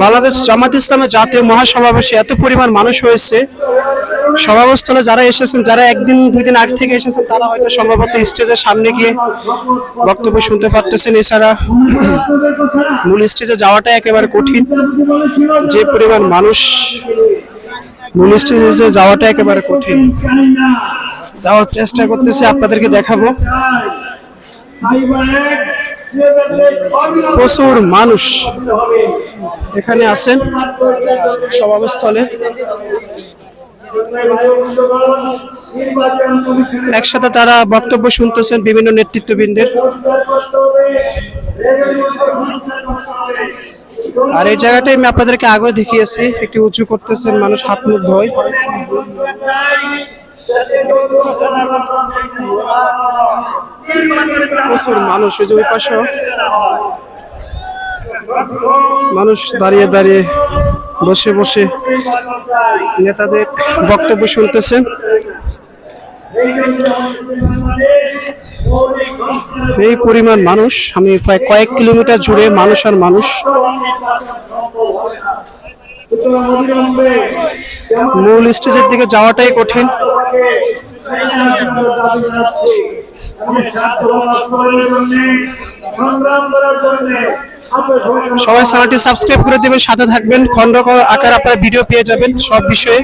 বাংলাদেশ জামাত ইসলামের জাতীয় মহাসমাবেশে এত পরিমাণ মানুষ হয়েছে। সমাবেশস্থলে যারা এসেছেন, যারা একদিন, দুই দিন আগে থেকে এসেছেন, তারা হয়তো সম্ভবত স্টেজের সামনে গিয়ে বক্তব্য শুনতে পারতেছেন। এছাড়া মূল স্টেজে যাওয়াটা একেবারে কঠিন। যে পরিমাণ মানুষ মূল স্টেজে যাওয়াটা একেবারে কঠিন। যাওয়ার চেষ্টা করতেছি, আপনাদেরকে দেখাবো। প্রচুর মানুষ এখানে আছেন সমাবেশস্থলে একসাথে তারা বক্তব্য শুনতেছেন বিভিন্ন নেতৃত্ববৃন্দের। আর এই জায়গাটাই আমি আপনাদেরকে আগে দেখিয়েছি, একটি উঁচু করতেছেন মানুষ, হাত মুখ ধোয়। প্রচুর মানুষ ওই যে ওই পাশে মানুষ দাঁড়িয়ে দাঁড়িয়ে বসে বসে নেতাদের বক্তব্য শুনতেছেন। এই পরিমাণ মানুষ, আমি প্রায় কয়েক কিলোমিটার জুড়ে মানুষ আর মানুষ। মূল স্টেজের দিকে যাওয়াটাই কঠিন। সবাই চ্যানেলটি সাবস্ক্রাইব করে দেবেন, সাথে থাকবেন। খন্ড আকার আপনারা ভিডিও পেয়ে যাবেন সব বিষয়ে।